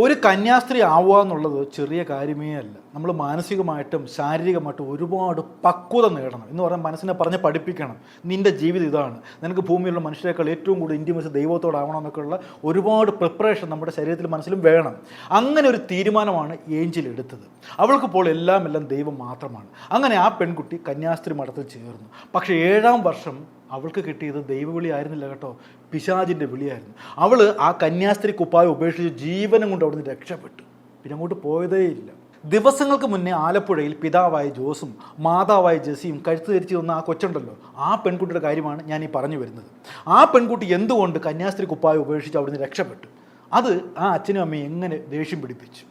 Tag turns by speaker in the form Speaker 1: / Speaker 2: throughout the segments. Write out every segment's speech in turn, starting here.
Speaker 1: ഒരു കന്യാസ്ത്രീ ആവുക എന്നുള്ളത് ചെറിയ കാര്യമേ അല്ല. നമ്മൾ മാനസികമായിട്ടും ശാരീരികമായിട്ടും ഒരുപാട് പക്വത നേടണം. എന്ന് പറഞ്ഞാൽ മനസ്സിനെ പറഞ്ഞ് പഠിപ്പിക്കണം. നിന്റെ ജീവിതം ഇതാണ്. നിനക്ക് ഭൂമിയിലുള്ള മനുഷ്യരെക്കാൾ ഏറ്റവും കൂടുതൽ ഇന്റിമസി ദൈവത്തോടാവണം എന്നൊക്കെയുള്ള ഒരുപാട് പ്രിപ്പറേഷൻ നമ്മുടെ ശരീരത്തിൽ മനസ്സിലും വേണം. അങ്ങനെ ഒരു തീരുമാനമാണ് ഏഞ്ചിൽ എടുത്തത്. അവൾക്ക് ഇപ്പോൾ എല്ലാം എല്ലാം ദൈവം മാത്രമാണ്. അങ്ങനെ ആ പെൺകുട്ടി കന്യാസ്ത്രീ മഠത്തിൽ ചേർന്നു. പക്ഷേ ഏഴാം വർഷം അവൾക്ക് കിട്ടിയത് ദൈവവിളി ആയിരുന്നില്ല കേട്ടോ. പിശാജിന്റെ വിളിയായിരുന്നു. അവൾ ആ കന്യാസ്ത്രീ കുപ്പായ ഉപേക്ഷിച്ച് ജീവനം കൊണ്ട് അവിടുന്ന് രക്ഷപ്പെട്ടു. പിന്നെ അങ്ങോട്ട് പോയതേ ഇല്ല. ദിവസങ്ങൾക്ക് മുന്നേ ആലപ്പുഴയിൽ പിതാവായ ജോസും മാതാവായ ജെസിയും കഴുത്ത് ധരിച്ചു തന്ന ആ കൊച്ചുണ്ടല്ലോ ആ പെൺകുട്ടിയുടെ കാര്യമാണ് ഞാൻ ഈ പറഞ്ഞു വരുന്നത്. ആ പെൺകുട്ടി എന്തുകൊണ്ട് കന്യാസ്ത്രീ കുപ്പായ ഉപേക്ഷിച്ച് അവിടുന്ന് രക്ഷപ്പെട്ടു? അത് ആ അച്ഛനും അമ്മയും എങ്ങനെ ദേഷ്യം പിടിപ്പിച്ചു?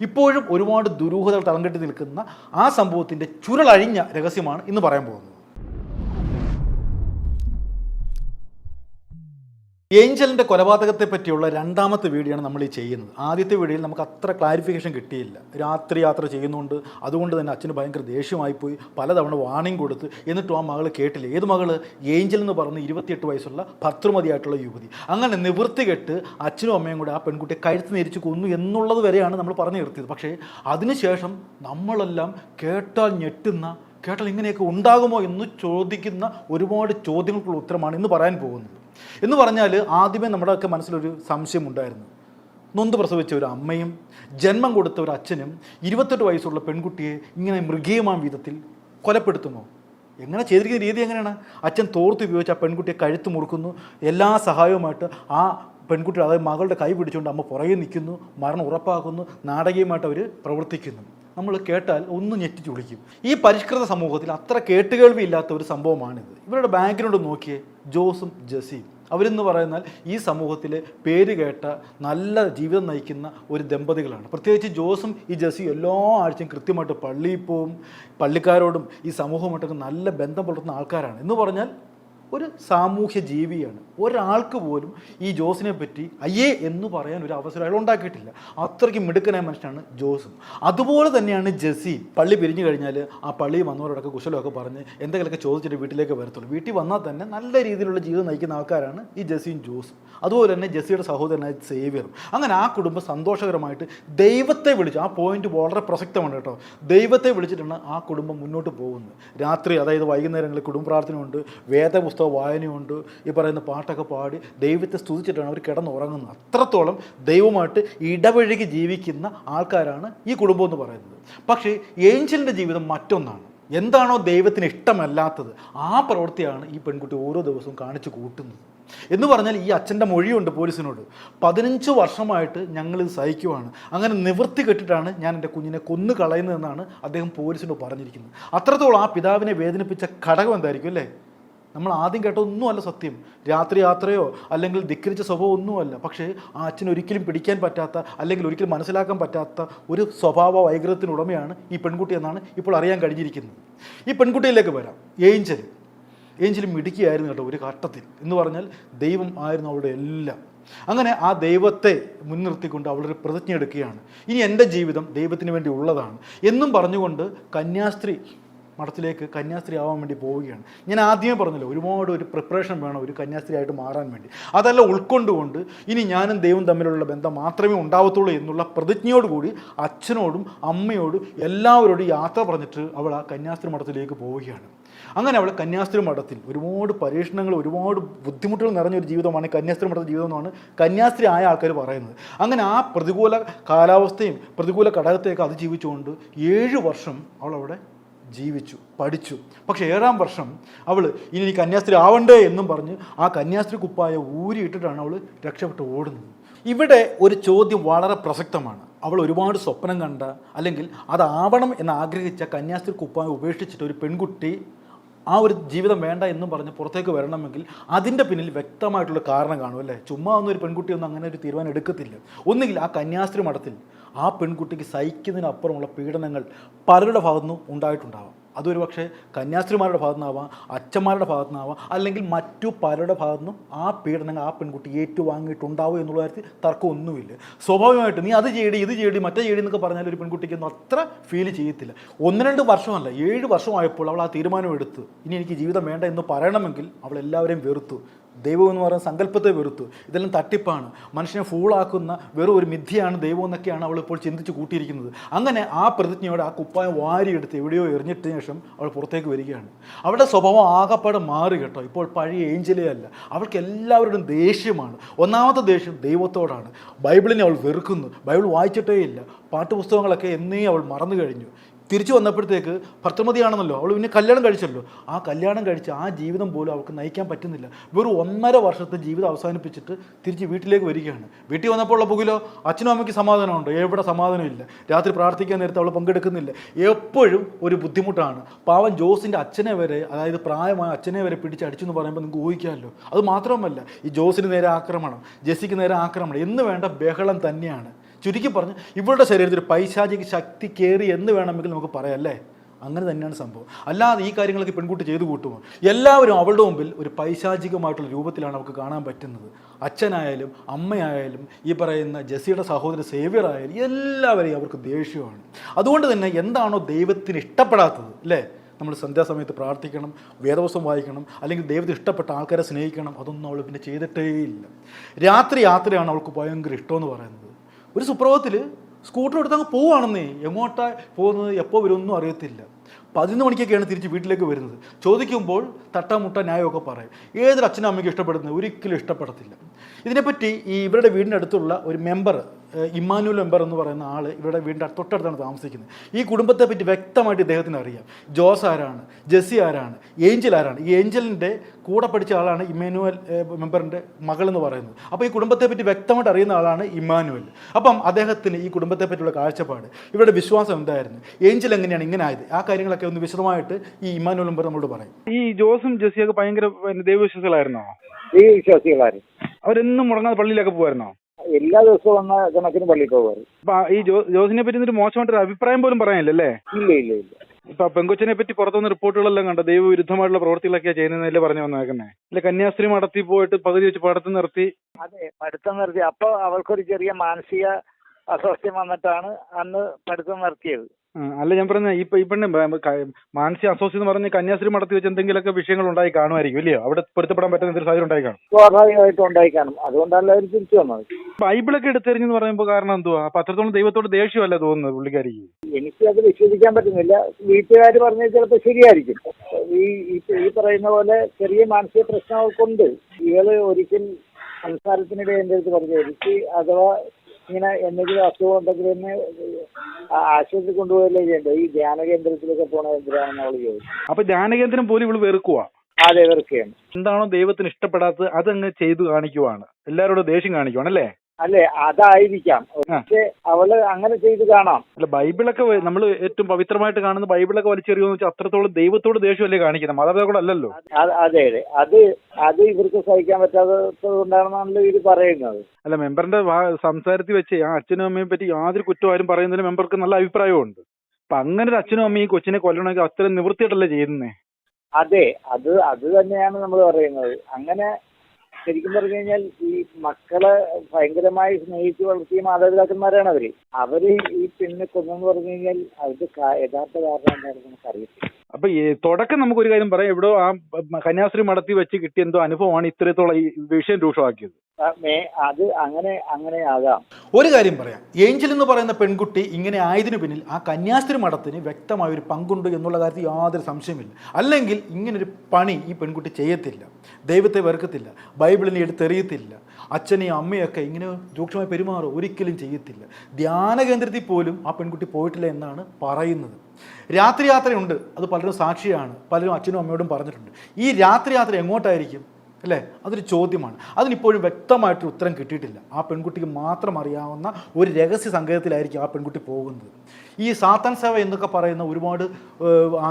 Speaker 1: ഇപ്പോഴും ഒരുപാട് ദുരൂഹതകൾ തളംകെട്ടി നിൽക്കുന്ന ആ സംഭവത്തിന്റെ ചുരുളഴിഞ്ഞ രഹസ്യമാണ് ഇന്ന് പറയാൻ പോകുന്നത്. ഏഞ്ചലിന്റെ കൊലപാതകത്തെ പറ്റിയുള്ള രണ്ടാമത്തെ വീഡിയോയാണ് നമ്മൾ ഈ ചെയ്യുന്നത്. ആദ്യത്തെ വീഡിയോയിൽ നമുക്ക് അത്ര ക്ലാരിഫിക്കേഷൻ കിട്ടിയില്ല. രാത്രി യാത്ര ചെയ്യുന്നുണ്ട്. അതുകൊണ്ട് തന്നെ അച്ഛന് ഭയങ്കര ദേഷ്യമായിപ്പോയി. പലതവണ വാണിംഗ് കൊടുത്ത്. എന്നിട്ടും ആ മകൾ കേട്ടില്ല. ഏത് മകൾ ഏഞ്ചൽ എന്ന് പറഞ്ഞ് ഇരുപത്തിയെട്ട് വയസ്സുള്ള ഭർത്തൃമതിയായിട്ടുള്ള യുവതി. അങ്ങനെ നിവൃത്തി കെട്ട് അച്ഛനും അമ്മയും കൂടെ ആ പെൺകുട്ടിയെ കഴുത്ത് നേരിച്ച് കൊന്നു എന്നുള്ളത് വരെയാണ് നമ്മൾ പറഞ്ഞു നിർത്തിയത്. പക്ഷേ അതിനുശേഷം നമ്മളെല്ലാം കേട്ടാൽ ഞെട്ടുന്ന കേട്ടാൽ ഇങ്ങനെയൊക്കെ ഉണ്ടാകുമോ എന്ന് ചോദിക്കുന്ന ഒരുപാട് ചോദ്യങ്ങൾക്കുള്ള ഉത്തരമാണ് ഇന്ന് പറയാൻ പോകുന്നത്. എന്ന് പറഞ്ഞാൽ ആദ്യമേ നമ്മുടെയൊക്കെ മനസ്സിലൊരു സംശയം ഉണ്ടായിരുന്നു നൊന്ത് പ്രസവിച്ച ഒരു അമ്മയും ജന്മം കൊടുത്ത ഒരു അച്ഛനും ഇരുപത്തെട്ട് വയസ്സുള്ള പെൺകുട്ടിയെ ഇങ്ങനെ മൃഗീയമാം വിധത്തിൽ കൊലപ്പെടുത്തുന്നു. എങ്ങനെ ചെയ്തിരിക്കുന്ന രീതി എങ്ങനെയാണ്? അച്ഛൻ തോർത്ത് ഉപയോഗിച്ച് ആ പെൺകുട്ടിയെ കഴുത്ത് മുറുക്കുന്നു. എല്ലാ സഹായവുമായിട്ട് ആ പെൺകുട്ടി അതായത് മകളുടെ കൈ പിടിച്ചുകൊണ്ട് അമ്മ പുറകെ നിൽക്കുന്നു. മരണം ഉറപ്പാക്കുന്നു. നാടകീയമായിട്ട് അവർ പ്രവർത്തിക്കുന്നു. നമ്മൾ കേട്ടാൽ ഒന്ന് ഞെറ്റിച്ച് വിളിക്കും. ഈ പരിഷ്കൃത സമൂഹത്തിൽ അത്ര കേട്ടുകേൾവി ഇല്ലാത്ത ഒരു സംഭവമാണിത്. ഇവരുടെ ബാക്ക്ഗ്രൗണ്ട് നോക്കിയേ ജോസും ജസീം അവരെന്ന് പറയുന്നാൽ ഈ സമൂഹത്തിലെ പേര് കേട്ട നല്ല ജീവിതം നയിക്കുന്ന ഒരു ദമ്പതികളാണ്. പ്രത്യേകിച്ച് ജോസും ഈ ജസിയും എല്ലാ ആഴ്ചയും കൃത്യമായിട്ട് പള്ളിയിൽ പോവും പള്ളിക്കാരോടും ഈ സമൂഹമായിട്ടൊക്കെ നല്ല ബന്ധം പുലർത്തുന്ന ആൾക്കാരാണ്. എന്ന് പറഞ്ഞാൽ ഒരു സാമൂഹ്യ ജീവിയാണ്. ഒരാൾക്ക് പോലും ഈ ജോസിനെ പറ്റി അയ്യേ എന്ന് പറയാൻ ഒരു അവസരം അയാൾ ഉണ്ടാക്കിയിട്ടില്ല. അത്രയ്ക്ക് മിടുക്കനായ മനുഷ്യനാണ് ജോസും. അതുപോലെ തന്നെയാണ് ജെസി പള്ളി പിരിഞ്ഞു കഴിഞ്ഞാൽ ആ പള്ളി വന്നവരോടൊക്കെ കുശലമൊക്കെ പറഞ്ഞ് എന്തെങ്കിലുമൊക്കെ ചോദിച്ചിട്ട് വീട്ടിലേക്ക് വരത്തുള്ളൂ. വീട്ടിൽ വന്നാൽ തന്നെ നല്ല രീതിയിലുള്ള ജീവിതം നയിക്കുന്ന ആൾക്കാരാണ് ഈ ജെസിയും ജോസും. അതുപോലെ തന്നെ ജെസിയുടെ സഹോദരനായ സേവ്യറും. അങ്ങനെ ആ കുടുംബം സന്തോഷകരമായിട്ട് ദൈവത്തെ വിളിച്ചു ആ പോയിന്റ് വളരെ പ്രസക്തമാണ് കേട്ടോ. ദൈവത്തെ വിളിച്ചിട്ടാണ് ആ കുടുംബം മുന്നോട്ട് പോകുന്നത്. രാത്രി അതായത് വൈകുന്നേരങ്ങളിൽ കുടുംബ പ്രാർത്ഥന പ്രാർത്ഥനയുണ്ട് വേദപുസ്തക വായനയുണ്ട് ഈ പറയുന്ന പാട്ടൊക്കെ പാടി ദൈവത്തെ സ്തുതിച്ചിട്ടാണ് അവർ കിടന്നുറങ്ങുന്നത്. അത്രത്തോളം ദൈവമായിട്ട് ഇടപഴകി ജീവിക്കുന്ന ആൾക്കാരാണ് ഈ കുടുംബം എന്ന് പറയുന്നത്. പക്ഷേ ഏഞ്ചലിന്റെ ജീവിതം മറ്റൊന്നാണ്. എന്താണോ ദൈവത്തിന് ഇഷ്ടമല്ലാത്തത് ആ പ്രവൃത്തിയാണ് ഈ പെൺകുട്ടി ഓരോ ദിവസവും കാണിച്ചു കൂട്ടുന്നത്. എന്ന് പറഞ്ഞാൽ ഈ അച്ഛന്റെ മൊഴിയുണ്ട് പോലീസിനോട്. പതിനഞ്ച് വർഷമായിട്ട് ഞങ്ങളിത് സഹിക്കുവാണ്. അങ്ങനെ നിവൃത്തി കെട്ടിട്ടാണ് ഞാൻ എന്റെ കുഞ്ഞിനെ കൊന്നു കളയുന്നതെന്നാണ് അദ്ദേഹം പോലീസിനോട് പറഞ്ഞിരിക്കുന്നത്. അത്രത്തോളം ആ പിതാവിനെ വേദനിപ്പിച്ച ഘടകം എന്തായിരിക്കും അല്ലേ? നമ്മൾ ആദ്യം കേട്ട ഒന്നുമല്ല സത്യം. രാത്രി യാത്രയോ അല്ലെങ്കിൽ ധിക്കരിച്ച സ്വഭാവം ഒന്നുമല്ല. പക്ഷേ ആ അച്ഛൻ ഒരിക്കലും പിടിക്കാൻ പറ്റാത്ത അല്ലെങ്കിൽ ഒരിക്കലും മനസ്സിലാക്കാൻ പറ്റാത്ത ഒരു സ്വഭാവ വൈകൃതത്തിന് ഉടമയാണ് ഈ പെൺകുട്ടി എന്നാണ് ഇപ്പോൾ അറിയാൻ കഴിഞ്ഞിരിക്കുന്നത്. ഈ പെൺകുട്ടിയിലേക്ക് വരാം. ഏഞ്ചൽ. ഏഞ്ചൽ മിടുക്കിയായിരുന്നു കേട്ടോ ഒരു ഘട്ടത്തിൽ. എന്ന് പറഞ്ഞാൽ ദൈവം ആയിരുന്നു അവളുടെ എല്ലാം. അങ്ങനെ ആ ദൈവത്തെ മുൻനിർത്തിക്കൊണ്ട് അവളൊരു പ്രതിജ്ഞ എടുക്കുകയാണ്. ഇനി എന്റെ ജീവിതം ദൈവത്തിന് വേണ്ടി ഉള്ളതാണ്. എന്നും പറഞ്ഞുകൊണ്ട് കന്യാസ്ത്രീ മഠത്തിലേക്ക് കന്യാസ്ത്രീ ആവാൻ വേണ്ടി പോവുകയാണ്. ഞാൻ ആദ്യമേ പറഞ്ഞല്ലോ ഒരുപാട് ഒരു പ്രിപ്പറേഷൻ വേണം ഒരു കന്യാസ്ത്രീ ആയിട്ട് മാറാൻ വേണ്ടി. അതല്ല ഉൾക്കൊണ്ടുകൊണ്ട് ഇനി ഞാനും ദൈവം തമ്മിലുള്ള ബന്ധം മാത്രമേ ഉണ്ടാവത്തുള്ളൂ എന്നുള്ള പ്രതിജ്ഞയോടുകൂടി അച്ഛനോടും അമ്മയോടും എല്ലാവരോടും യാത്ര പറഞ്ഞിട്ട് അവൾ ആ കന്യാസ്ത്രീ മഠത്തിലേക്ക് പോവുകയാണ്. അങ്ങനെ അവൾ കന്യാസ്ത്രീ മഠത്തിൽ ഒരുപാട് പരീക്ഷണങ്ങൾ ഒരുപാട് ബുദ്ധിമുട്ടുകൾ നിറഞ്ഞൊരു ജീവിതമാണ് കന്യാസ്ത്രീ മഠത്തിൽ ജീവിതം എന്നാണ് കന്യാസ്ത്രീ ആയ ആൾക്കാർ പറയുന്നത്. അങ്ങനെ ആ പ്രതികൂല കാലാവസ്ഥയും പ്രതികൂല ഘടകത്തെയൊക്കെ അതിജീവിച്ചുകൊണ്ട് ഏഴ് വർഷം അവൾ അവിടെ ജീവിച്ചു പഠിച്ചു. പക്ഷേ ഏഴാം വർഷം അവൾ ഇനി കന്യാസ്ത്രീ ആവണ്ടേ? എന്നും പറഞ്ഞ് ആ കന്യാസ്ത്രീ കുപ്പായ ഊരിയിട്ടിട്ടാണ് അവൾ രക്ഷപ്പെട്ട് ഓടുന്നത്. ഇവിടെ ഒരു ചോദ്യം വളരെ പ്രസക്തമാണ്. അവൾ ഒരുപാട് സ്വപ്നം കണ്ട അല്ലെങ്കിൽ അതാവണം എന്ന് ആഗ്രഹിച്ച കന്യാസ്ത്രീ കുപ്പായ ഉപേക്ഷിച്ചിട്ട് ഒരു പെൺകുട്ടി ആ ഒരു ജീവിതം വേണ്ട എന്നും പറഞ്ഞ് പുറത്തേക്ക് വരണമെങ്കിൽ അതിന്റെ പിന്നിൽ വ്യക്തമായിട്ടുള്ള കാരണം കാണും അല്ലേ? ചുമ്മാ ഒന്നും ഒരു പെൺകുട്ടി ഒന്നും അങ്ങനെ ഒരു തീരുമാനം എടുക്കത്തില്ല. ഒന്നുകിൽ ആ കന്യാസ്ത്രീ മഠത്തിൽ ആ പെൺകുട്ടിക്ക് സഹിക്കുന്നതിനപ്പുറമുള്ള പീഡനങ്ങൾ പലരുടെ ഭാഗത്തുനിന്നും ഉണ്ടായിട്ടുണ്ടാവാം. അതൊരു പക്ഷേ കന്യാസ്ത്രീമാരുടെ ഭാഗത്തുനിന്നാവാം അച്ഛന്മാരുടെ ഭാഗത്തുനിന്നാവാം അല്ലെങ്കിൽ മറ്റു പലരുടെ ഭാഗത്തു നിന്നും ആ പീഡനങ്ങൾ ആ പെൺകുട്ടി ഏറ്റുവാങ്ങിയിട്ടുണ്ടാവും എന്നുള്ള കാര്യത്തിൽ തർക്കമൊന്നുമില്ല. സ്വാഭാവികമായിട്ട് നീ അത് ചെയ്യടി ഇത് ചെയ്യടി മറ്റേ ചെയ്യടി എന്നൊക്കെ പറഞ്ഞാൽ ഒരു പെൺകുട്ടിക്കൊന്നും അത്ര ഫീൽ ചെയ്യത്തില്ല. ഒന്ന് രണ്ട് വർഷമല്ല ഏഴ് വർഷമായപ്പോൾ അവൾ ആ തീരുമാനം എടുത്ത് ഇനി എനിക്ക് ജീവിതം വേണ്ട എന്ന് പറയണമെങ്കിൽ അവൾ എല്ലാവരെയും വെറുത്തു. ദൈവം എന്ന് പറയുന്ന സങ്കല്പത്തെ വെറുത്തു. ഇതെല്ലാം തട്ടിപ്പാണ്. മനുഷ്യനെ ഫൂളാക്കുന്ന വെറും ഒരു മിഥ്യയാണ് ദൈവം എന്നൊക്കെയാണ് അവൾ ഇപ്പോൾ ചിന്തിച്ച് കൂട്ടിയിരിക്കുന്നത്. അങ്ങനെ ആ പ്രതിജ്ഞയോടെ ആ കുപ്പായം വാരിയെടുത്ത് എവിടെയോ എറിഞ്ഞിട്ട് ശേഷം അവൾ പുറത്തേക്ക് വരികയാണ്. അവളുടെ സ്വഭാവം ആകപ്പാടെ മാറി കേട്ടോ. ഇപ്പോൾ പഴയ ഏഞ്ചലേ അല്ല. അവൾക്ക് എല്ലാവരുടെയും ദേഷ്യമാണ്. ഒന്നാമത്തെ ദേഷ്യം ദൈവത്തോടാണ്. ബൈബിളിനെ അവൾ വെറുക്കുന്നു. ബൈബിൾ വായിച്ചിട്ടേ ഇല്ല. പാട്ടുപുസ്തകങ്ങളൊക്കെ എന്നേ അവൾ മറന്നു കഴിഞ്ഞു. തിരിച്ചു വന്നപ്പോഴത്തേക്ക് ഭർത്തമതിയാണെന്നല്ലോ അവൾ പിന്നെ കല്യാണം കഴിച്ചല്ലോ. ആ കല്യാണം കഴിച്ച് ആ ജീവിതം പോലും അവൾക്ക് നയിക്കാൻ പറ്റുന്നില്ല. വെറും ഒന്നര വർഷത്തെ ജീവിതം അവസാനിപ്പിച്ചിട്ട് തിരിച്ച് വീട്ടിലേക്ക് വരികയാണ്. വീട്ടിൽ വന്നപ്പോൾ ഉള്ള പുകിലോ അച്ഛനും അമ്മയ്ക്ക് സമാധാനമുണ്ട്? എവിടെ സമാധാനമില്ല രാത്രി പ്രാർത്ഥിക്കാൻ നേരത്തെ അവൾ പങ്കെടുക്കുന്നില്ല. എപ്പോഴും ഒരു ബുദ്ധിമുട്ടാണ്. പാവം ജോസിന്റെ അച്ഛനെ വരെ അതായത് പ്രായമായ അച്ഛനെ വരെ പിടിച്ചടിച്ചു എന്ന് പറയുമ്പോൾ നിങ്ങൾക്ക് ഊഹിക്കാമല്ലോ. അത് മാത്രമല്ല ഈ ജോസിന് നേരെ ആക്രമണം ജെസ്സിക്ക് നേരെ ആക്രമണം എന്ന് വേണ്ട ബഹളം തന്നെയാണ്. ചുരുക്കി പറഞ്ഞ് ഇവളുടെ ശരീരത്തിൽ പൈശാചിക ശക്തി കയറി എന്ന് വേണമെങ്കിൽ നമുക്ക് പറയാം അല്ലേ? അങ്ങനെ തന്നെയാണ് സംഭവം. അല്ലാതെ ഈ കാര്യങ്ങളൊക്കെ പെൺകുട്ടി ചെയ്തു കൂട്ടുമോ? എല്ലാവരും അവളുടെ മുമ്പിൽ ഒരു പൈശാചികമായിട്ടുള്ള രൂപത്തിലാണ് അവൾക്ക് കാണാൻ പറ്റുന്നത്. അച്ഛനായാലും അമ്മയായാലും ഈ പറയുന്ന ജസിയുടെ സഹോദര സേവ്യർ ആയാലും എല്ലാവരെയും അവർക്ക് ദേഷ്യമാണ്. അതുകൊണ്ട് തന്നെ എന്താണോ ദൈവത്തിന് ഇഷ്ടപ്പെടാത്തത് അല്ലേ? നമ്മൾ സന്ധ്യാസമയത്ത് പ്രാർത്ഥിക്കണം വേദവസം വായിക്കണം അല്ലെങ്കിൽ ദൈവത്തിന് ഇഷ്ടപ്പെട്ട ആൾക്കാരെ സ്നേഹിക്കണം അതൊന്നും അവൾ പിന്നെ ചെയ്തിട്ടേ ഇല്ല രാത്രി യാത്രയാണ് അവൾക്ക് ഭയങ്കര ഇഷ്ടമെന്ന് പറയുന്നത്. ഒരു സുപ്രഭാതത്തിൽ സ്കൂട്ടർ എടുത്ത് അങ്ങ് പോവുകയാണെന്നേ എങ്ങോട്ടാ പോകുന്നത്? എപ്പോൾ വരുമെന്നും അറിയത്തില്ല. പതിനൊന്ന് മണിക്കൊക്കെയാണ് തിരിച്ച് വീട്ടിലേക്ക് വരുന്നത്. ചോദിക്കുമ്പോൾ തട്ടാമുട്ട ന്യായമൊക്കെ പറയും. ഏതൊരു അച്ഛനും അമ്മയ്ക്കും ഇഷ്ടപ്പെടുന്നത്? ഒരിക്കലും ഇഷ്ടപ്പെടത്തില്ല. ഇതിനെപ്പറ്റി ഈ ഇവരുടെ വീടിന്റെ അടുത്തുള്ള ഒരു മെമ്പർ ഇമ്മാനുവൽ എംബർ എന്ന് പറയുന്ന ആൾ ഇവിടെ വീടിന്റെ തൊട്ടടുത്താണ് താമസിക്കുന്നത്. ഈ കുടുംബത്തെ പറ്റി വ്യക്തമായിട്ട് ഇദ്ദേഹത്തിന് അറിയാം. ജോസ് ആരാണ്? ജെസ്സി ആരാണ്? ഏഞ്ചൽ ആരാണ്? ഈ ഏഞ്ചലിന്റെ കൂടെ പഠിച്ച ആളാണ് ഇമ്മാനുവൽ മെമ്പറിന്റെ മകൾ എന്ന് പറയുന്നത്. അപ്പോൾ ഈ കുടുംബത്തെ പറ്റി വ്യക്തമായിട്ട് അറിയുന്ന ആളാണ് ഇമ്മാനുവൽ. അപ്പം അദ്ദേഹത്തിന് ഈ കുടുംബത്തെ പറ്റിയുള്ള കാഴ്ചപ്പാട് ഇവരുടെ വിശ്വാസം എന്തായിരുന്നു? ഏഞ്ചൽ എങ്ങനെയാണ് ഇങ്ങനെ ആയത്? ആ കാര്യങ്ങളൊക്കെ ഒന്ന് വിശദമായിട്ട് ഈ ഇമ്മാനുവൽ മെമ്പർ നമ്മളോട് പറയും.
Speaker 2: ഈ ജോസും ജെസ്സിയൊക്കെ ഭയങ്കര ദൈവവിശ്വാസികളായിരുന്നോ?
Speaker 3: ദൈവവിശ്വാസികളായിരുന്നു. വിശ്വാസികളായിരുന്നു
Speaker 2: അവരെന്നും മുടങ്ങാതെ പള്ളിയിലൊക്കെ പോകുമായിരുന്നോ
Speaker 3: എല്ലാ ദിവസവും വന്ന കണക്കിന് പള്ളിയിൽ പോകാറ്
Speaker 2: അപ്പൊ ഈ ജോസിനെ പറ്റി ഒരു മോശമായിട്ടൊരു അഭിപ്രായം പോലും പറയാനില്ലല്ലേ
Speaker 3: ഇല്ല ഇല്ല ഇല്ല.
Speaker 2: ഇപ്പൊ പെങ്കൊച്ചിനെ പറ്റി പുറത്തുനിന്ന് റിപ്പോർട്ടുകളെല്ലാം കണ്ട? ദൈവവിരുദ്ധമായിട്ടുള്ള പ്രവർത്തികളൊക്കെ ചെയ്യുന്നതല്ലേ പറഞ്ഞു വന്നേക്കുന്നേ അല്ലെ കന്യാസ്ത്രീ മടത്തി പോയിട്ട് പകുതി വെച്ച് പടത്ത് നിർത്തി?
Speaker 3: അതെ പഠിത്തം നിർത്തി. അപ്പൊ അവൾക്കൊരു ചെറിയ മാനസിക അസ്വാസ്ഥ്യം വന്നിട്ടാണ് അന്ന് പഠിത്തം നിർത്തിയത്.
Speaker 2: അല്ല ഞാൻ പറഞ്ഞ ഈ പെ- ഈ പെണ്ണ് ബ- ക- അസോസി എന്ന് പറഞ്ഞ് കന്യാസ്ത്രീ മഠത്തിൽ വെച്ച് എന്തെങ്കിലുമൊക്കെ വിഷയങ്ങൾ ഉണ്ടായി കാണുമായിരിക്കും ഇല്ലയോ? അവിടെ പൊരുത്തപ്പെടാൻ പറ്റുന്ന ഒരു സാഹചര്യം ഉണ്ടായി കാണും?
Speaker 3: സ്വാഭാവികമായിട്ടും ഉണ്ടായി കാണും. അതുകൊണ്ടല്ല അവർ തിരിച്ചു വന്നത്.
Speaker 2: ബൈബിളൊക്കെ എടുത്തെറിഞ്ഞെന്ന് പറയുമ്പോൾ കാരണം എന്തുവാ? അപ്പൊ അത്രത്തോളം ദൈവത്തോട് ദേഷ്യമല്ല തോന്നുന്നത് പുള്ളിക്കാരിക്ക്?
Speaker 3: എനിക്ക് അത് വിശ്വസിക്കാൻ പറ്റുന്നില്ല. വീട്ടുകാർ പറഞ്ഞത് ചിലപ്പോൾ ശരിയായിരിക്കും. ഈ ഈ ഈ പറയുന്ന പോലെ ചെറിയ മാനസിക പ്രശ്നങ്ങൾക്കുണ്ട്. ഇവൾ ഒരിക്കൽ സംസാരത്തിനിടെ എന്റെ അടുത്ത് പറഞ്ഞു എനിക്ക് അഥവാ ഇങ്ങനെ എന്തെങ്കിലും അസുഖം ഉണ്ടെങ്കിൽ തന്നെ ആശുപത്രി കൊണ്ടുപോയല്ലേ ചെയ്യേണ്ടത്? ഈ ധ്യാന കേന്ദ്രത്തിലൊക്കെ പോണ എന്തിനാണെന്ന് അവൾ ചോദിച്ചു
Speaker 2: അപ്പൊ ധ്യാനകേന്ദ്രം പോലും ഇവൾ വെറുക്കുവാ?
Speaker 3: അതെ വെറുക്കുകയാണ്.
Speaker 2: എന്താണോ ദൈവത്തിന് ഇഷ്ടപ്പെടാത്തത് അതങ്ങ് ചെയ്തു കാണിക്കുവാണ്. എല്ലാവരോടും ദേഷ്യം കാണിക്കുവാണ് അല്ലേ?
Speaker 3: അല്ലെ? അതായിരിക്കാം. പക്ഷെ അവൾ അങ്ങനെ ചെയ്ത് കാണാം.
Speaker 2: അല്ല ബൈബിളൊക്കെ നമ്മൾ ഏറ്റവും പവിത്രമായിട്ട് കാണുന്ന ബൈബിളൊക്കെ വലിച്ചെറിയുമെന്ന് വെച്ചാൽ അത്രത്തോളം ദൈവത്തോട് ദേഷ്യമല്ലേ കാണിക്കുന്നത്? മാതാപിതാക്കൾ
Speaker 3: അല്ലല്ലോ. അതെ അതെ അത് അത്. ഇവർക്ക് സഹിക്കാൻ പറ്റാത്തത് കൊണ്ടാണെന്നാണല്ലോ ഇവർ പറയുന്നത്.
Speaker 2: അല്ല മെമ്പറിന്റെ സംസാരത്തിൽ വെച്ച് ആ അച്ഛനും അമ്മയും പറ്റി യാതൊരു കുറ്റം ആരും പറയുന്നതിന് മെമ്പർക്ക് നല്ല അഭിപ്രായമുണ്ട്. അപ്പൊ അങ്ങനെ ഒരു അച്ഛനും അമ്മയും ഈ കൊച്ചിനെ കൊല്ലണമെങ്കിൽ അത്ര നിവൃത്തിയായിട്ടല്ലേ ചെയ്യുന്നേ?
Speaker 3: അതെ അത് അത് തന്നെയാണ് നമ്മൾ പറയുന്നത്. അങ്ങനെ ശരിക്കും പറഞ്ഞു കഴിഞ്ഞാൽ ഈ മക്കളെ ഭയങ്കരമായി സ്നേഹിച്ച് വളർത്തിയ മാതാപിതാക്കന്മാരാണ് അവർ അവർ ഈ പെണ്ണിനെ കൊന്നെന്ന് പറഞ്ഞു കഴിഞ്ഞാൽ അതിന്റെ യഥാർത്ഥ കാരണം എന്താണെന്ന് നമുക്കറിയത്തില്ല.
Speaker 2: അപ്പൊ ഈ തുടക്കം നമുക്ക് ഒരു കാര്യം പറയാം. ഇവിടെ ആ കന്യാസ്ത്രീ മടത്തി വെച്ച് കിട്ടിയ എന്തോ അനുഭവമാണ് ഇത്രത്തോളം ഈ വിഷയം രൂക്ഷമാക്കിയത്.
Speaker 3: അത് അങ്ങനെ അങ്ങനെ ആകാം.
Speaker 1: ഒരു കാര്യം പറയാം. ഏഞ്ചൽ എന്ന് പറയുന്ന പെൺകുട്ടി ഇങ്ങനെ ആയതിനു പിന്നിൽ ആ കന്യാസ്ത്രീ മഠത്തിന് വ്യക്തമായ ഒരു പങ്കുണ്ട് എന്നുള്ള കാര്യത്തിൽ യാതൊരു സംശയമില്ല അല്ലെങ്കിൽ ഇങ്ങനൊരു പണി ഈ പെൺകുട്ടി ചെയ്യത്തില്ല. ദൈവത്തെ വെറുക്കത്തില്ല. ബൈബിളിനെ എടുത്തെറിയത്തില്ല. അച്ഛനെയും അമ്മയൊക്കെ ഇങ്ങനെ രൂക്ഷമായി പെരുമാറും. ഒരിക്കലും ചെയ്യത്തില്ല. ധ്യാന കേന്ദ്രത്തിൽ പോലും ആ പെൺകുട്ടി പോയിട്ടില്ല എന്നാണ് പറയുന്നത്. രാത്രി യാത്രയുണ്ട് അത് പലരും സാക്ഷിയാണ്. പലരും അച്ഛനും അമ്മയോടും പറഞ്ഞിട്ടുണ്ട്. ഈ രാത്രി യാത്ര എങ്ങോട്ടായിരിക്കും? അല്ലേ? അതൊരു ചോദ്യമാണ്. അതിനിപ്പോഴും വ്യക്തമായിട്ടൊരു ഉത്തരം കിട്ടിയിട്ടില്ല. ആ പെൺകുട്ടിക്ക് മാത്രം അറിയാവുന്ന ഒരു രഹസ്യ സങ്കേതത്തിലായിരിക്കും ആ പെൺകുട്ടി പോകുന്നത്. ഈ സാത്തൻ സേവ എന്നൊക്കെ പറയുന്ന ഒരുപാട്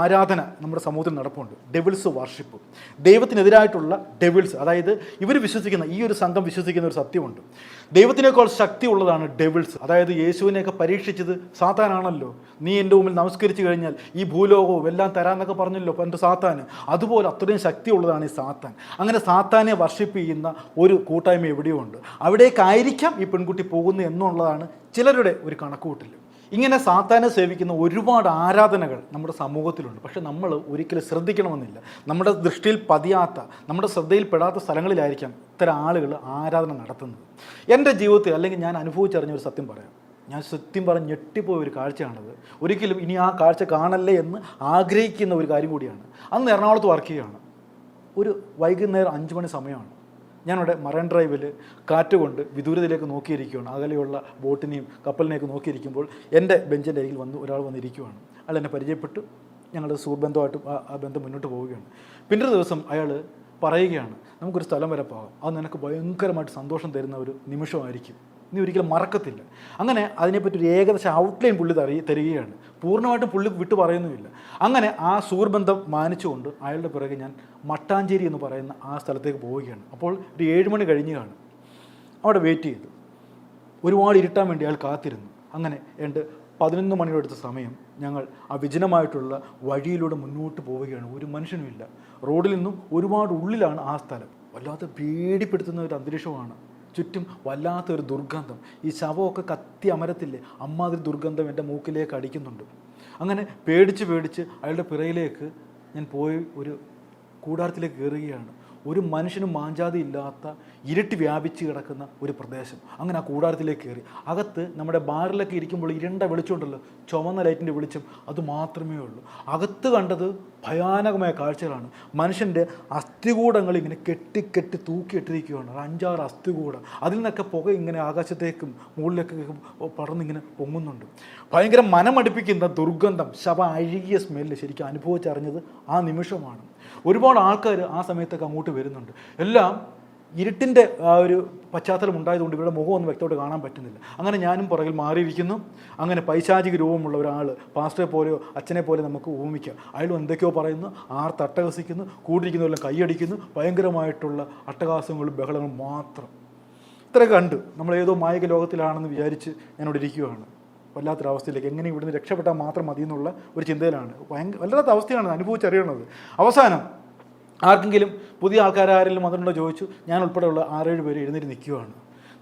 Speaker 1: ആരാധന നമ്മുടെ സമൂഹത്തിൽ നടപ്പുണ്ട്. ഡെവിൾസ് വർഷിപ്പ് ദൈവത്തിനെതിരായിട്ടുള്ള ഡെവിൾസ് അതായത് ഇവർ വിശ്വസിക്കുന്ന ഈ ഒരു സംഘം വിശ്വസിക്കുന്ന ഒരു സത്യമുണ്ട്. ദൈവത്തിനേക്കാൾ ശക്തിയുള്ളതാണ് ഡെവിൾസ് അതായത് യേശുവിനെയൊക്കെ പരീക്ഷിച്ചത് സാത്താനാണല്ലോ. നീ എന്റെ മുമ്പിൽ നമസ്കരിച്ചു കഴിഞ്ഞാൽ ഈ ഭൂലോകവും എല്ലാം തരാമെന്നൊക്കെ പറഞ്ഞല്ലോ എന്റെ സാത്താൻ അതുപോലെ അത്രയും ശക്തിയുള്ളതാണ് ഈ സാത്താൻ. അങ്ങനെ സാത്താനെ വർഷിപ്പ് ചെയ്യുന്ന ഒരു കൂട്ടായ്മ എവിടെയോ ഉണ്ട് അവിടേക്കായിരിക്കാം ഈ പെൺകുട്ടി പോകുന്നത് എന്നുള്ളതാണ് ചിലരുടെ ഒരു കണക്കുകൂട്ടൽ ഇങ്ങനെ സാത്താനെ സേവിക്കുന്ന ഒരുപാട് ആരാധനകൾ നമ്മുടെ സമൂഹത്തിലുണ്ട്. പക്ഷെ നമ്മൾ ഒരിക്കലും ശ്രദ്ധിക്കണമെന്നില്ല. നമ്മുടെ ദൃഷ്ടിയിൽ പതിയാത്ത നമ്മുടെ ശ്രദ്ധയിൽപ്പെടാത്ത സ്ഥലങ്ങളിലായിരിക്കാം ഇത്തരം ആളുകൾ ആരാധന നടത്തുന്നത്. എന്റെ ജീവിതത്തിൽ അല്ലെങ്കിൽ ഞാൻ അനുഭവിച്ചറിഞ്ഞ ഒരു സത്യം പറയാം. ഞാൻ സത്യം പറഞ്ഞ് ഞെട്ടിപ്പോയ ഒരു കാഴ്ചയാണത്. ഒരിക്കലും ഇനി ആ കാഴ്ച കാണല്ലേ എന്ന് ആഗ്രഹിക്കുന്ന ഒരു കാര്യം കൂടിയാണ്. അന്ന് എറണാകുളത്ത് വർക്ക് ചെയ്യുകയാണ്. ഒരു വൈകുന്നേരം അഞ്ച് മണി സമയമാണ്. ഞാനിവിടെ മറൈൻ ഡ്രൈവിൽ കാറ്റുകൊണ്ട് വിദൂരത്തിലേക്ക് നോക്കിയിരിക്കുകയാണ്. അകലെയുള്ള ബോട്ടിനെയും കപ്പലിനെയൊക്കെ നോക്കിയിരിക്കുമ്പോൾ എന്റെ ബെഞ്ചിന്റെ അരികിൽ വന്ന് ഒരാൾ വന്നിരിക്കുകയാണ് അയാൾ എന്നെ പരിചയപ്പെട്ടു. ഞങ്ങളുടെ സുഹൃബന്ധമായിട്ട് ആ ബന്ധം മുന്നോട്ട് പോവുകയാണ്. പിന്നൊരു ദിവസം അയാൾ പറയുകയാണ് നമുക്കൊരു സ്ഥലം വരെ പോകാം. അത് നിനക്ക് ഭയങ്കരമായിട്ട് സന്തോഷം തരുന്ന ഒരു നിമിഷമായിരിക്കും. നീ ഒരിക്കലും മറക്കത്തില്ല. അങ്ങനെ അതിനെപ്പറ്റി ഒരു ഏകദേശം ഔട്ട്ലൈൻ പുള്ളി തറി തരികയാണ്. പൂർണമായിട്ടും പുള്ളി വിട്ടു പറയുന്നുമില്ല. അങ്ങനെ ആ സുഹൃബന്ധം മാനിച്ചുകൊണ്ട് അയാളുടെ പിറകെ ഞാൻ മട്ടാഞ്ചേരി എന്ന് പറയുന്ന ആ സ്ഥലത്തേക്ക് പോവുകയാണ്. അപ്പോൾ ഒരു ഏഴ് മണി കാണും അവിടെ വെയിറ്റ് ചെയ്തു. ഒരുപാട് ഇരുട്ടാൻ വേണ്ടി അയാൾ കാത്തിരുന്നു. അങ്ങനെ എന്റെ പതിനൊന്ന് മണിയുടെ അടുത്ത സമയം ഞങ്ങൾ ആ വിജനമായിട്ടുള്ള വഴിയിലൂടെ മുന്നോട്ട് പോവുകയാണ്. ഒരു മനുഷ്യനുമില്ല. റോഡിൽ നിന്നും ഒരുപാട് ഉള്ളിലാണ് ആ സ്ഥലം. വല്ലാത്ത പേടിപ്പെടുത്തുന്ന ഒരു അന്തരീക്ഷമാണ്. ചുറ്റും വല്ലാത്തൊരു ദുർഗന്ധം. ഈ ശവമൊക്കെ കത്തി അമരത്തില്ലേ? അമ്മാതിരി ദുർഗന്ധം എന്റെ മൂക്കിലേക്ക് അടിക്കുന്നുണ്ട്. അങ്ങനെ പേടിച്ച് പേടിച്ച് അയാളുടെ പിറയിലേക്ക് ഞാൻ പോയി ഒരു കൂടാരത്തിലേക്ക് കയറുകയാണ്. ഒരു മനുഷ്യനും മാഞ്ചാതി ഇല്ലാത്ത ഇരുട്ടി വ്യാപിച്ച് കിടക്കുന്ന ഒരു പ്രദേശം. അങ്ങനെ ആ കൂടാരത്തിലേക്ക് കയറി. അകത്ത് നമ്മുടെ ബാറിലൊക്കെ ഇരിക്കുമ്പോൾ ഇരണ്ട വെളിച്ചമുണ്ടല്ലോ. ചുവന്ന ലൈറ്റിന്റെ വെളിച്ചം. അത് മാത്രമേ ഉള്ളൂ. അകത്ത് കണ്ടത് ഭയാനകമായ കാഴ്ചകളാണ്. മനുഷ്യന്റെ അസ്ഥികൂടങ്ങൾ ഇങ്ങനെ കെട്ടി കെട്ടി തൂക്കിയിട്ടിരിക്കുകയാണ്. ഒരു അഞ്ചാറ് അസ്ഥികൂടം. അതിൽ നിന്നൊക്കെ പുക ഇങ്ങനെ ആകാശത്തേക്കും മുകളിലേക്കും പടർന്നിങ്ങനെ പൊങ്ങുന്നുണ്ട്. ഭയങ്കര മനമടുപ്പിക്കുന്ന ദുർഗന്ധം ശവ അഴുകിയ സ്മെല്ല് ശരിക്കും അനുഭവിച്ചറിഞ്ഞത് ആ നിമിഷമാണ്. ഒരുപാട് ആൾക്കാർ ആ സമയത്തൊക്കെ അങ്ങോട്ട് വരുന്നുണ്ട്. എല്ലാം ഇരുട്ടിന്റെ ആ ഒരു പശ്ചാത്തലം ഉണ്ടായതുകൊണ്ട് ഇവരുടെ മുഖമൊന്നും വ്യക്തമായിട്ട് കാണാൻ പറ്റുന്നില്ല. അങ്ങനെ ഞാനും പുറകിൽ മാറിയിരിക്കുന്നു. അങ്ങനെ പൈശാചിക രൂപമുള്ള ഒരാൾ പാസ്റ്ററെ പോലെയോ അച്ഛനെ പോലെ നമുക്ക് ഊമിക്കാം അയാൾ എന്തൊക്കെയോ പറയുന്നു ആർ തട്ടഹസിക്കുന്നു കൂടിയിരിക്കുന്നവരെല്ലാം കൈയടിക്കുന്നു. ഭയങ്കരമായിട്ടുള്ള അട്ടഹാസങ്ങളും ബഹളങ്ങളും മാത്രം. ഇത്ര കണ്ട് നമ്മൾ ഏതോ മായിക ലോകത്തിലാണെന്ന് വിചാരിച്ച് ഞാനിവിടെ ഇരിക്കുകയാണ്. വല്ലാത്തൊരവസ്ഥയിലേക്ക് എങ്ങനെ ഇവിടുന്ന് രക്ഷപ്പെട്ടാൽ മാത്രം മതി എന്നുള്ള ഒരു ചിന്തയിലാണ്. ഭയങ്കര വല്ലാത്ത അവസ്ഥയാണ് അനുഭവിച്ചറിയണത്. അവസാനം ആർക്കെങ്കിലും പുതിയ ആൾക്കാരാരെങ്കിലും വന്നിട്ടുണ്ടോ ചോദിച്ചു ഞാൻ ഉൾപ്പെടെയുള്ള ആറേഴ് പേര് എഴുന്നേറ്റ് നിൽക്കുകയാണ്.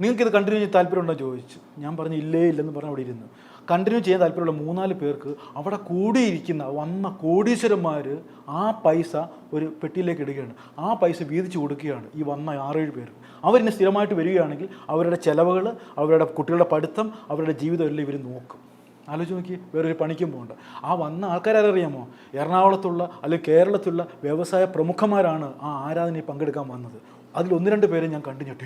Speaker 1: നിങ്ങൾക്കിത് കണ്ടിന്യൂ ചെയ്യാൻ താല്പര്യമുണ്ടോ ചോദിച്ചു. ഞാൻ പറഞ്ഞു ഇല്ലേ ഇല്ലെന്ന് പറഞ്ഞ് അവിടെ ഇരുന്നു. കണ്ടിന്യൂ ചെയ്യാൻ താല്പര്യമുള്ള മൂന്നാൽ പേർക്ക് അവിടെ കൂടിയിരിക്കുന്ന വന്ന കോടീശ്വരന്മാർ ആ പൈസ ഒരു പെട്ടിയിലേക്ക് ഇടുകയാണ്. ആ പൈസ വീതിച്ചു കൊടുക്കുകയാണ് ഈ വന്ന ആറേഴ് പേർ അവരിന് സ്ഥിരമായിട്ട് വരികയാണെങ്കിൽ അവരുടെ ചിലവുകൾ അവരുടെ കുട്ടികളുടെ പഠിത്തം അവരുടെ ജീവിതം എല്ലാം ഇവർ നോക്കും. ആലോചിച്ച് നോക്കി വേറൊരു പണിക്കും പോകണ്ട. ആ വന്ന ആൾക്കാരറിയാമോ എറണാകുളത്തുള്ള അല്ലെങ്കിൽ കേരളത്തിലുള്ള വ്യവസായ പ്രമുഖന്മാരാണ് ആ ആരാധനയിൽ പങ്കെടുക്കാൻ വന്നത്. അതിൽ ഒന്ന് രണ്ട് പേരെ ഞാൻ കണ്ടു ഞെട്ടി.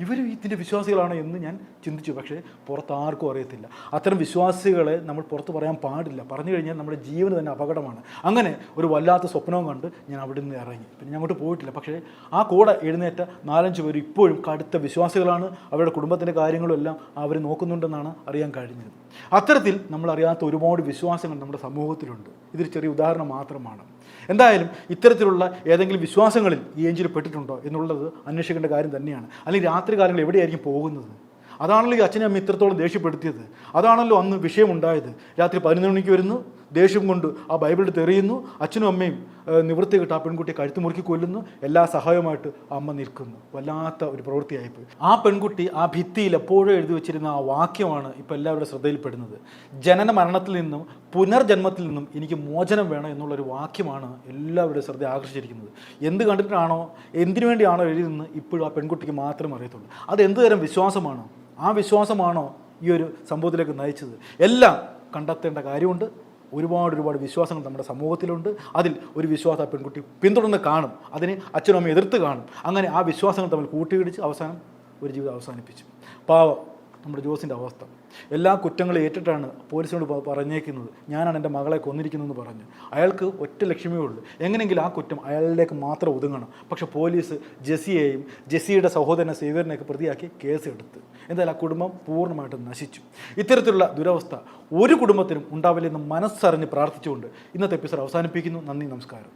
Speaker 1: ഇവർ ഇതിന്റെ വിശ്വാസികളാണ് എന്ന് ഞാൻ ചിന്തിച്ചു. പക്ഷേ പുറത്ത് ആർക്കും അറിയത്തില്ല. അത്തരം വിശ്വാസികളെ നമ്മൾ പുറത്ത് പറയാൻ പാടില്ല. പറഞ്ഞു കഴിഞ്ഞാൽ നമ്മുടെ ജീവന് തന്നെ അപകടമാണ്. അങ്ങനെ ഒരു വല്ലാത്ത സ്വപ്നവും കണ്ട് ഞാൻ അവിടെ നിന്ന് ഇറങ്ങി. പിന്നെ ഞാൻ അങ്ങോട്ട് പോയിട്ടില്ല. പക്ഷേ ആ കൂടെ എഴുന്നേറ്റ നാലഞ്ച് പേര് ഇപ്പോഴും കടുത്ത വിശ്വാസികളാണ്. അവരുടെ കുടുംബത്തിന്റെ കാര്യങ്ങളും എല്ലാം അവർ നോക്കുന്നുണ്ടെന്നാണ് അറിയാൻ കഴിഞ്ഞത്. അത്തരത്തിൽ നമ്മൾ അറിയാത്ത ഒരുപാട് വിശ്വാസങ്ങൾ നമ്മുടെ സമൂഹത്തിലുണ്ട്. ഇതൊരു ചെറിയ ഉദാഹരണം മാത്രമാണ്. എന്തായാലും ഇത്തരത്തിലുള്ള ഏതെങ്കിലും വിശ്വാസങ്ങളിൽ ഈ ഏഞ്ചിൽ പെട്ടിട്ടുണ്ടോ എന്നുള്ളത് അന്വേഷിക്കേണ്ട കാര്യം തന്നെയാണ്. അല്ലെങ്കിൽ രാത്രി കാലങ്ങൾ എവിടെയായിരിക്കും പോകുന്നത്? അതാണല്ലോ ഈ അച്ഛനെ അമ്മ ഇത്രത്തോളം ദേഷ്യപ്പെടുത്തിയത്. അതാണല്ലോ അന്ന് വിഷയമുണ്ടായത്. രാത്രി പതിനൊന്ന് മണിക്ക് വരുന്നു. ദേഷ്യം കൊണ്ട് ആ ബൈബിൾ തെറിയുന്നു അച്ഛനും അമ്മയും നിവൃത്തി കിട്ട ആ പെൺകുട്ടിയെ കഴുത്ത് മുറുക്കി കൊല്ലുന്നു. എല്ലാ സഹായമായിട്ട് അമ്മ നിൽക്കുന്നു. വല്ലാത്ത ഒരു പ്രവൃത്തിയായിപ്പോയി. ആ പെൺകുട്ടി ആ ഭിത്തിയിൽ എപ്പോഴും എഴുതി വെച്ചിരുന്ന ആ വാക്യമാണ് ഇപ്പോൾ എല്ലാവരുടെ ശ്രദ്ധയിൽപ്പെടുന്നത്. ജനന മരണത്തിൽ നിന്നും പുനർജന്മത്തിൽ നിന്നും എനിക്ക് മോചനം വേണം എന്നുള്ളൊരു വാക്യമാണ് എല്ലാവരുടെ ശ്രദ്ധ ആകർഷിച്ചിരിക്കുന്നത്. എന്ത് കണ്ടിട്ടാണോ എന്തിനു വേണ്ടിയാണോ എഴുതിയെന്ന് ഇപ്പോഴും ആ പെൺകുട്ടിക്ക് മാത്രം അറിയത്തുള്ളൂ. അത് എന്ത് തരം വിശ്വാസമാണോ? ആ വിശ്വാസമാണോ ഈ ഒരു സംഭവത്തിലേക്ക് നയിച്ചത്? എല്ലാം കണ്ടെത്തേണ്ട കാര്യമുണ്ട്. ഒരുപാട് ഒരുപാട് വിശ്വാസങ്ങൾ നമ്മുടെ സമൂഹത്തിലുണ്ട്. അതിൽ ഒരു വിശ്വാസം പെൺകുട്ടി പിന്തുടർന്ന് കാണും. അതിനെ അച്ഛനും അമ്മയും എതിർത്ത് കാണും. അങ്ങനെ ആ വിശ്വാസങ്ങൾ തമ്മിൽ കൂട്ടിയിടിച്ച് അവസാനം ഒരു ജീവിതം അവസാനിപ്പിച്ചു. പാവം നമ്മുടെ ജോസിന്റെ അവസ്ഥ. എല്ലാ കുറ്റങ്ങളും ഏറ്റിട്ടാണ് പോലീസിനോട് പറഞ്ഞേക്കുന്നത്. ഞാനാണ് എന്റെ മകളെ കൊന്നിരിക്കുന്നതെന്ന് പറഞ്ഞു. അയാൾക്ക് ഒറ്റ ലക്ഷ്യമേ ഉള്ളൂ. എങ്ങനെയെങ്കിലും ആ കുറ്റം അയാളിലേക്ക് മാത്രം ഒതുങ്ങണം. പക്ഷെ പോലീസ് ജെസിയെയും ജെസിയുടെ സഹോദരനെ സേവിയറിനെയൊക്കെ പ്രതിയാക്കി കേസെടുത്ത്. എന്തായാലും ആ കുടുംബം പൂർണമായിട്ടും നശിച്ചു. ഇത്തരത്തിലുള്ള ദുരവസ്ഥ ഒരു കുടുംബത്തിനും ഉണ്ടാവില്ലെന്ന് മനസ്സറിഞ്ഞ് പ്രാർത്ഥിച്ചുകൊണ്ട് ഇന്നത്തെ എപ്പിസോഡ് അവസാനിപ്പിക്കുന്നു. നന്ദി നമസ്കാരം.